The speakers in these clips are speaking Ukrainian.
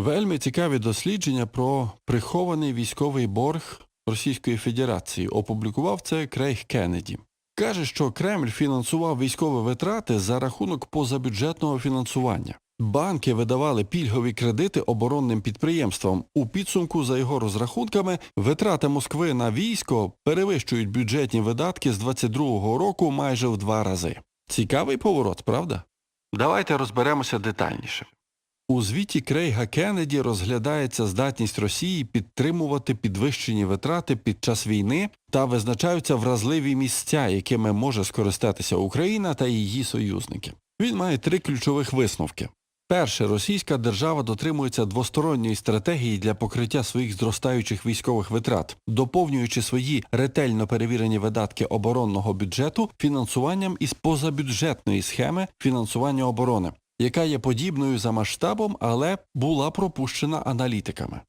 Вельми цікаві дослідження про прихований військовий борг Російської Федерації. Опублікував це Крейг Кеннеді. Каже, що Кремль фінансував військові витрати за рахунок позабюджетного фінансування. Банки видавали пільгові кредити оборонним підприємствам. У підсумку, за його розрахунками, витрати Москви на військо перевищують бюджетні видатки з 22-го року майже в два рази. Цікавий поворот, правда? Давайте розберемося детальніше. У звіті Крейга Кеннеді розглядається здатність Росії підтримувати підвищені витрати під час війни та визначаються вразливі місця, якими може скористатися Україна та її союзники. Він має три ключових висновки. Перше, російська держава дотримується двосторонньої стратегії для покриття своїх зростаючих військових витрат, доповнюючи свої ретельно перевірені видатки оборонного бюджету фінансуванням із позабюджетної схеми фінансування оборони, яка є подібною за масштабом, але була пропущена аналітиками.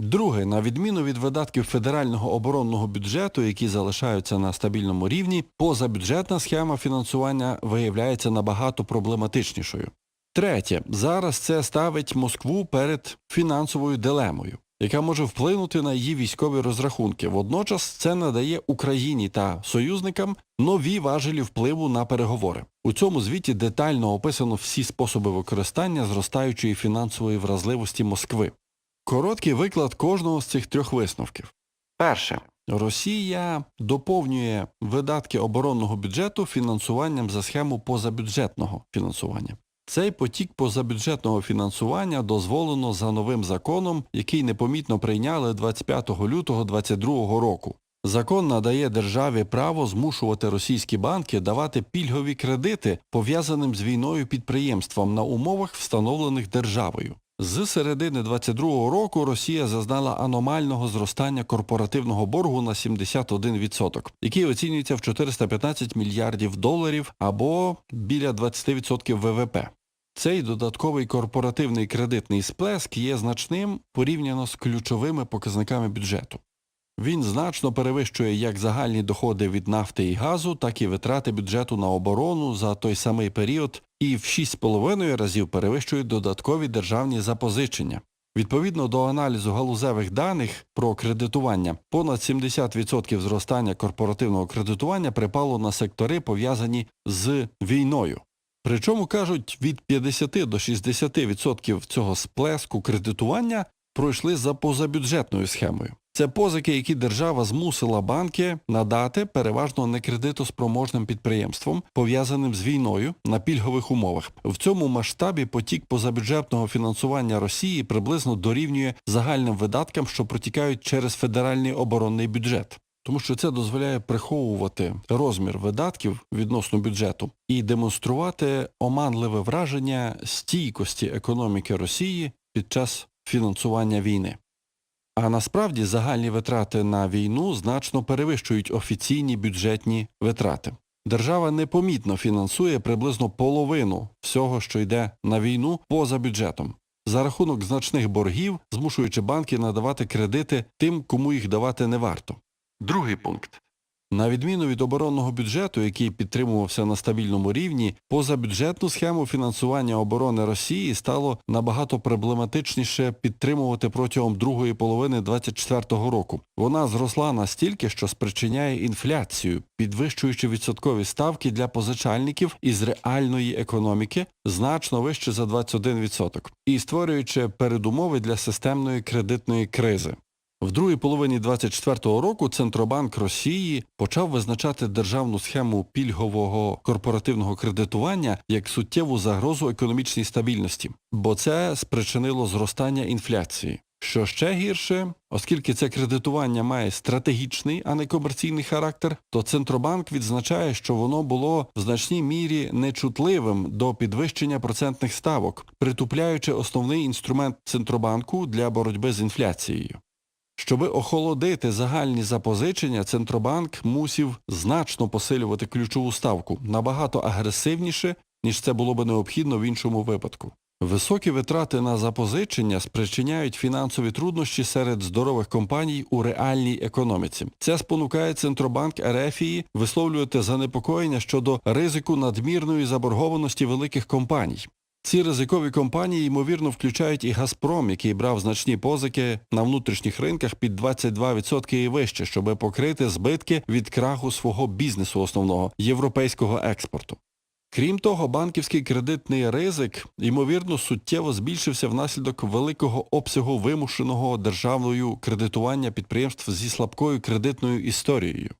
Друге, на відміну від видатків федерального оборонного бюджету, які залишаються на стабільному рівні, позабюджетна схема фінансування виявляється набагато проблематичнішою. Третє, зараз це ставить Москву перед фінансовою дилемою, яка може вплинути на її військові розрахунки. Водночас це надає Україні та союзникам нові важелі впливу на переговори. У цьому звіті детально описано всі способи використання зростаючої фінансової вразливості Москви. Короткий виклад кожного з цих трьох висновків. Перше. Росія доповнює видатки оборонного бюджету фінансуванням за схему позабюджетного фінансування. Цей потік позабюджетного фінансування дозволено за новим законом, який непомітно прийняли 25 лютого 2022 року. Закон надає державі право змушувати російські банки давати пільгові кредити, пов'язаним з війною підприємствам на умовах, встановлених державою. З середини 22-го року Росія зазнала аномального зростання корпоративного боргу на 71%, який оцінюється в 415 мільярдів доларів або біля 20% ВВП. Цей додатковий корпоративний кредитний сплеск є значним порівняно з ключовими показниками бюджету. Він значно перевищує як загальні доходи від нафти і газу, так і витрати бюджету на оборону за той самий період і в 6,5 разів перевищує додаткові державні запозичення. Відповідно до аналізу галузевих даних про кредитування, понад 70% зростання корпоративного кредитування припало на сектори, пов'язані з війною. Причому, кажуть, від 50 до 60% цього сплеску кредитування пройшли за позабюджетною схемою. Це позики, які держава змусила банки надати переважно некредитоспроможним підприємствам, пов'язаним з війною на пільгових умовах. В цьому масштабі потік позабюджетного фінансування Росії приблизно дорівнює загальним видаткам, що протікають через федеральний оборонний бюджет. Тому що це дозволяє приховувати розмір видатків відносно бюджету і демонструвати оманливе враження стійкості економіки Росії під час фінансування війни. А насправді загальні витрати на війну значно перевищують офіційні бюджетні витрати. Держава непомітно фінансує приблизно половину всього, що йде на війну поза бюджетом, за рахунок значних боргів, змушуючи банки надавати кредити тим, кому їх давати не варто. Другий пункт. На відміну від оборонного бюджету, який підтримувався на стабільному рівні, позабюджетну схему фінансування оборони Росії стало набагато проблематичніше підтримувати протягом другої половини 2024 року. Вона зросла настільки, що спричиняє інфляцію, підвищуючи відсоткові ставки для позичальників із реальної економіки значно вище за 21%, і створюючи передумови для системної кредитної кризи. В другій половині 2024 року Центробанк Росії почав визначати державну схему пільгового корпоративного кредитування як суттєву загрозу економічній стабільності, бо це спричинило зростання інфляції. Що ще гірше, оскільки це кредитування має стратегічний, а не комерційний характер, то Центробанк відзначає, що воно було в значній мірі нечутливим до підвищення процентних ставок, притупляючи основний інструмент Центробанку для боротьби з інфляцією. Щоби охолодити загальні запозичення, Центробанк мусів значно посилювати ключову ставку набагато агресивніше, ніж це було би необхідно в іншому випадку. Високі витрати на запозичення спричиняють фінансові труднощі серед здорових компаній у реальній економіці. Це спонукає Центробанк Ерефії висловлювати занепокоєння щодо ризику надмірної заборгованості великих компаній. Ці ризикові компанії, ймовірно, включають і Газпром, який брав значні позики на внутрішніх ринках під 22% і вище, щоб покрити збитки від краху свого бізнесу основного європейського експорту. Крім того, банківський кредитний ризик, ймовірно, суттєво збільшився внаслідок великого обсягу вимушеного державною кредитування підприємств зі слабкою кредитною історією.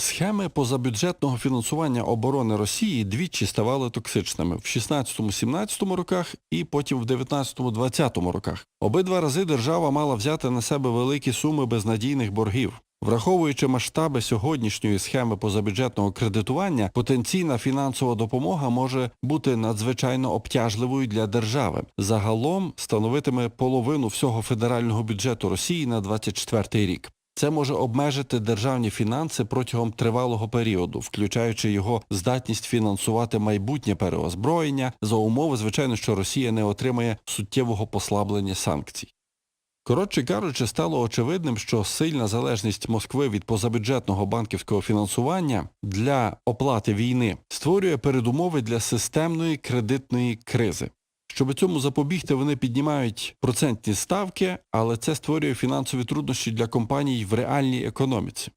Схеми позабюджетного фінансування оборони Росії двічі ставали токсичними в 16-17 роках і потім в 19-20 роках. Обидва рази держава мала взяти на себе великі суми безнадійних боргів. Враховуючи масштаби сьогоднішньої схеми позабюджетного кредитування, потенційна фінансова допомога може бути надзвичайно обтяжливою для держави. Загалом становитиме половину всього федерального бюджету Росії на 24 рік. Це може обмежити державні фінанси протягом тривалого періоду, включаючи його здатність фінансувати майбутнє переозброєння за умови, звичайно, що Росія не отримає суттєвого послаблення санкцій. Коротше кажучи, стало очевидним, що сильна залежність Москви від позабюджетного банківського фінансування для оплати війни створює передумови для системної кредитної кризи. Щоб цьому запобігти, вони піднімають процентні ставки, але це створює фінансові труднощі для компаній в реальній економіці.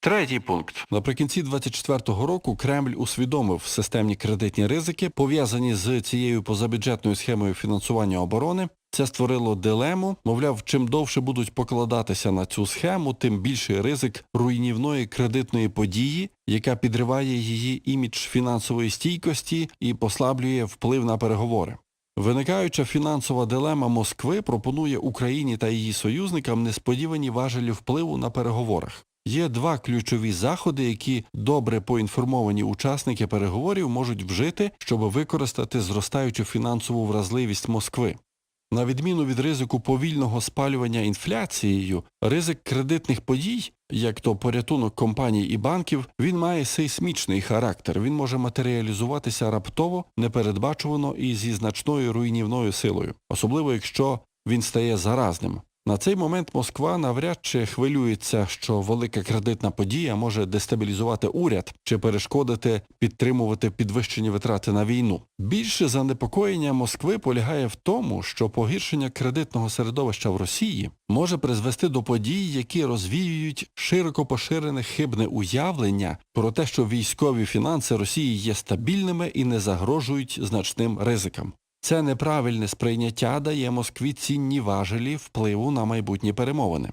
Третій пункт. Наприкінці 24-го року Кремль усвідомив системні кредитні ризики, пов'язані з цією позабюджетною схемою фінансування оборони. Це створило дилему, мовляв, чим довше будуть покладатися на цю схему, тим більший ризик руйнівної кредитної події, яка підриває її імідж фінансової стійкості і послаблює вплив на переговори. Виникаюча фінансова дилема Москви пропонує Україні та її союзникам несподівані важелі впливу на переговорах. Є два ключові заходи, які добре поінформовані учасники переговорів можуть вжити, щоб використати зростаючу фінансову вразливість Москви. На відміну від ризику повільного спалювання інфляцією, ризик кредитних подій, як то порятунок компаній і банків, він має сейсмічний характер. Він може матеріалізуватися раптово, непередбачувано і зі значною руйнівною силою, особливо якщо він стає заразним. На цей момент Москва навряд чи хвилюється, що велика кредитна подія може дестабілізувати уряд чи перешкодити підтримувати підвищені витрати на війну. Більше занепокоєння Москви полягає в тому, що погіршення кредитного середовища в Росії може призвести до подій, які розвіюють широко поширене хибне уявлення про те, що військові фінанси Росії є стабільними і не загрожують значним ризикам. Це неправильне сприйняття дає Москві цінні важелі впливу на майбутні перемовини.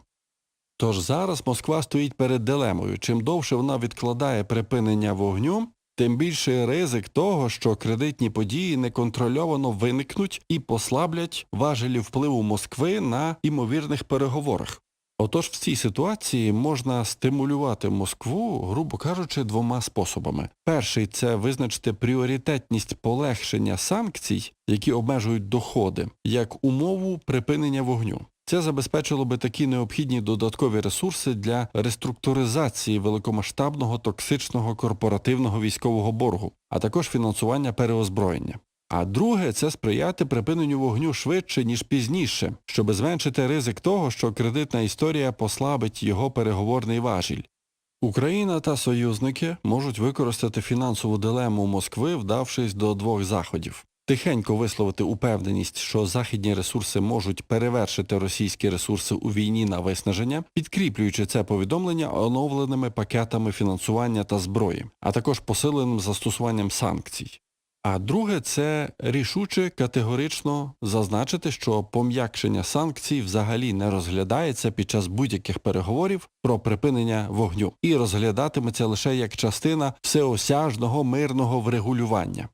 Тож зараз Москва стоїть перед дилемою. Чим довше вона відкладає припинення вогню, тим більший ризик того, що кредитні події неконтрольовано виникнуть і послаблять важелі впливу Москви на імовірних переговорах. Отож в цій ситуації можна стимулювати Москву, грубо кажучи, двома способами. Перший це визначити пріоритетність полегшення санкцій, які обмежують доходи, як умову припинення вогню. Це забезпечило би такі необхідні додаткові ресурси для реструктуризації великомасштабного токсичного корпоративного військового боргу, а також фінансування переозброєння. А друге це сприяти припиненню вогню швидше, ніж пізніше, щоб зменшити ризик того, що кредитна історія послабить його переговорний важіль. Україна та союзники можуть використати фінансову дилему Москви, вдавшись до двох заходів. Тихенько висловити упевненість, що західні ресурси можуть перевершити російські ресурси у війні на виснаження, підкріплюючи це повідомлення оновленими пакетами фінансування та зброї, а також посиленим застосуванням санкцій. А друге це рішуче категорично зазначити, що пом'якшення санкцій взагалі не розглядається під час будь-яких переговорів про припинення вогню і розглядатиметься лише як частина всеосяжного мирного врегулювання.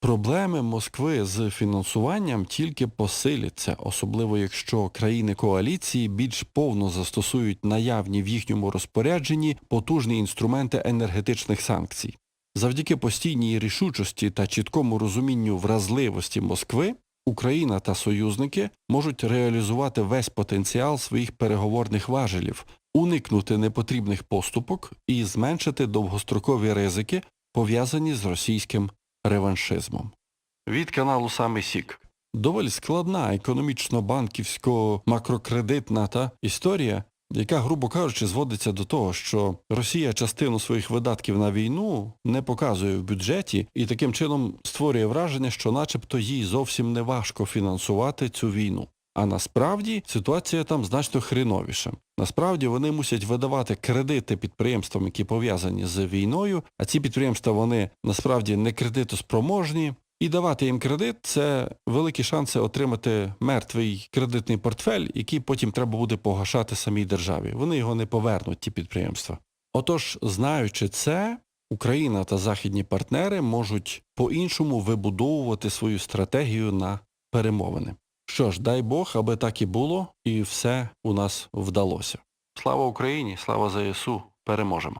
Проблеми Москви з фінансуванням тільки посиляться, особливо якщо країни коаліції більш повно застосують наявні в їхньому розпорядженні потужні інструменти енергетичних санкцій. Завдяки постійній рішучості та чіткому розумінню вразливості Москви, Україна та союзники можуть реалізувати весь потенціал своїх переговорних важелів, уникнути непотрібних поступок і зменшити довгострокові ризики, пов'язані з російським реваншизмом. Від каналу Саме Сік. Доволі складна економічно-банківсько-макрокредитна та історія, яка, грубо кажучи, зводиться до того, що Росія частину своїх видатків на війну не показує в бюджеті і таким чином створює враження, що начебто їй зовсім не важко фінансувати цю війну. А насправді ситуація там значно хреновіша. Насправді вони мусять видавати кредити підприємствам, які пов'язані з війною, а ці підприємства вони насправді не кредитоспроможні. І давати їм кредит це великі шанси отримати мертвий кредитний портфель, який потім треба буде погашати самій державі. Вони його не повернуть, ті підприємства. Отож, знаючи це, Україна та західні партнери можуть по-іншому вибудовувати свою стратегію на перемовини. Що ж, дай Бог, аби так і було, і все у нас вдалося. Слава Україні, слава ЗСУ, переможемо.